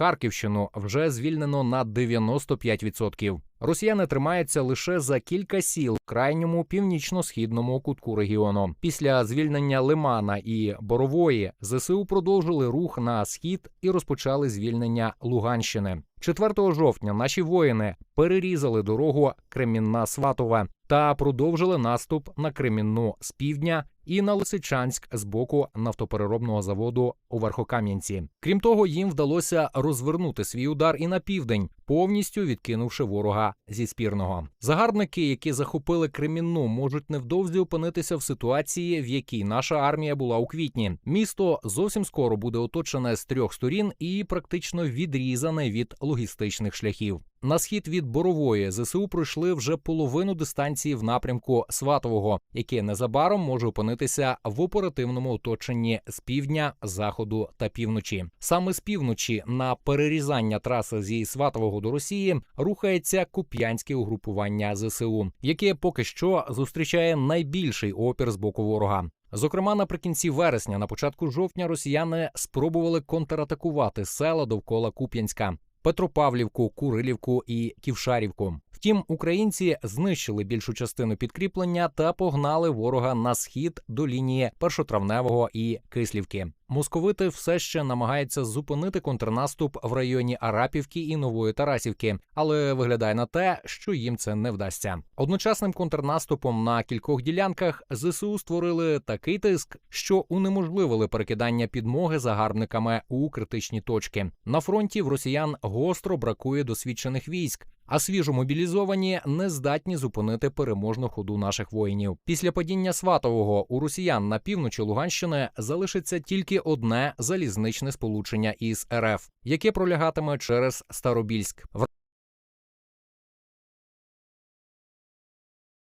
Харківщину вже звільнено на 95%. Росіяни тримаються лише за кілька сіл в крайньому північно-східному кутку регіону. Після звільнення Лимана і Борової ЗСУ продовжили рух на схід і розпочали звільнення Луганщини. 4 жовтня наші воїни перерізали дорогу Кремінна Сватове та продовжили наступ на Кремінну з півдня і на Лисичанськ з боку нафтопереробного заводу у Верхокам'янці. Крім того, їм вдалося розвернути свій удар і на південь, повністю відкинувши ворога зі спірного. Загарбники, які захопили Кремінну, можуть невдовзі опинитися в ситуації, в якій наша армія була у квітні. Місто зовсім скоро буде оточене з трьох сторін і практично відрізане від логістичних шляхів. На схід від Борової ЗСУ пройшли вже половину дистанції в напрямку Сватового, яке незабаром може опинитися в оперативному оточенні з півдня, заходу та півночі. Саме з півночі на перерізання траси зі Сватового до Росії рухається куп'янське угрупування ЗСУ, яке поки що зустрічає найбільший опір з боку ворога. Зокрема, наприкінці вересня, на початку жовтня, росіяни спробували контратакувати села довкола Куп'янська. Петропавлівку, Курилівку і Ківшарівку. Втім, українці знищили більшу частину підкріплення та погнали ворога на схід до лінії першотравневого і Кислівки. Московити все ще намагаються зупинити контрнаступ в районі Арапівки і Нової Тарасівки, але виглядає на те, що їм це не вдасться. Одночасним контрнаступом на кількох ділянках ЗСУ створили такий тиск, що унеможливили перекидання підмоги загарбниками у критичні точки. На фронті в росіян гостро бракує досвідчених військ. А свіжо мобілізовані не здатні зупинити переможну ходу наших воїнів. Після падіння Сватового у росіян на півночі Луганщини залишиться тільки одне залізничне сполучення із РФ, яке пролягатиме через Старобільськ.